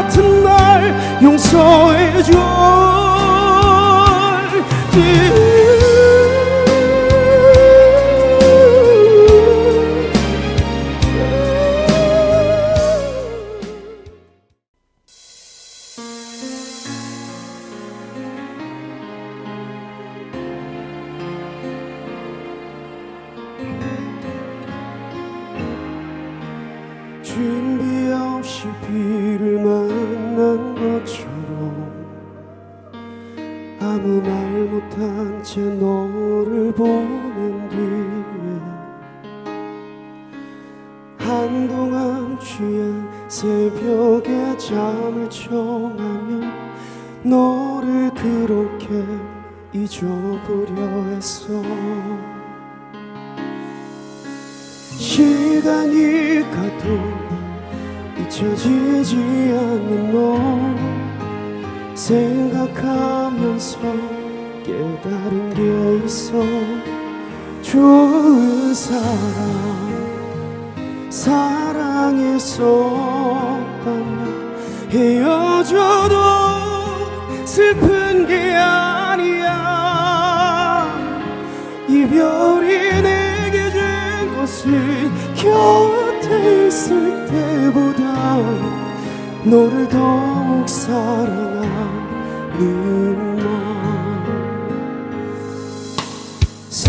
같은 날 용서해줘 준비 보낸 뒤에 한동안 취한 새벽에 잠을 청하며 너를 그렇게 잊어보려 했어. 시간이 가도 잊혀지지 않는 너 생각하면서 깨달은 게 있어. 좋은 사람 사랑했었다면 헤어져도 슬픈 게 아니야. 이별이 내게 준 것은 곁에 있을 때보다 너를 더욱 사랑하는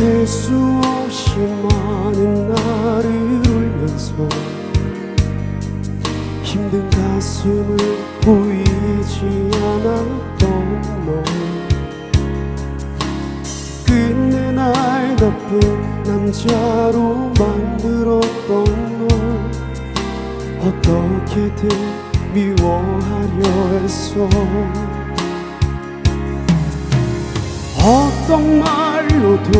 셀 수 없이 많은 날을 울면서 힘든 가슴을 보이지 않았던 너. 끝내 날 나쁜 남자로 만들었던 널 어떻게든 미워하려 했어. 어떤 말 로도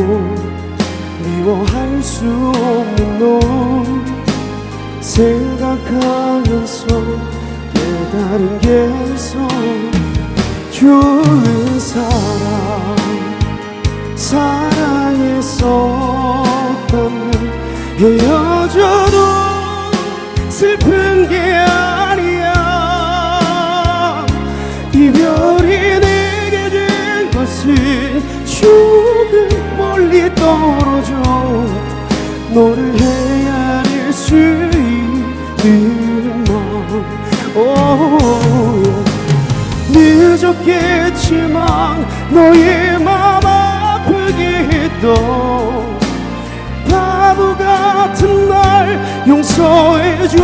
미워할 수 없는 너 생각하면서 깨달은 게 있어. 좋은 사람 사랑했었다면 헤어져도 슬픈 게 아니야. 이별이 내게 준 것은 조금 멀리 떨어져 너를 헤아릴 수 있는 마음 오, 늦었겠지만 너의 맘 아프게 했던 바보 같은 날 용서해줘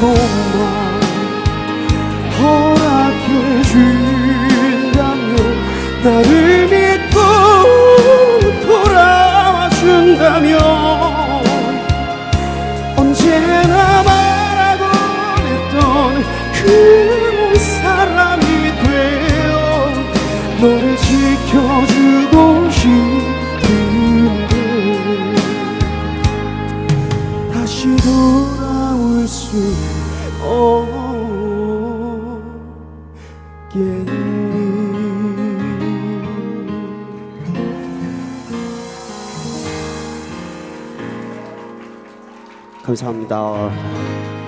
번만 허락해 준다면 나를 믿고 돌아와 준다면 언제나 말하고 했던 그 사람이 되어 너를 지켜주고 싶은데 다시 돌아올 수 없겠니? 감사합니다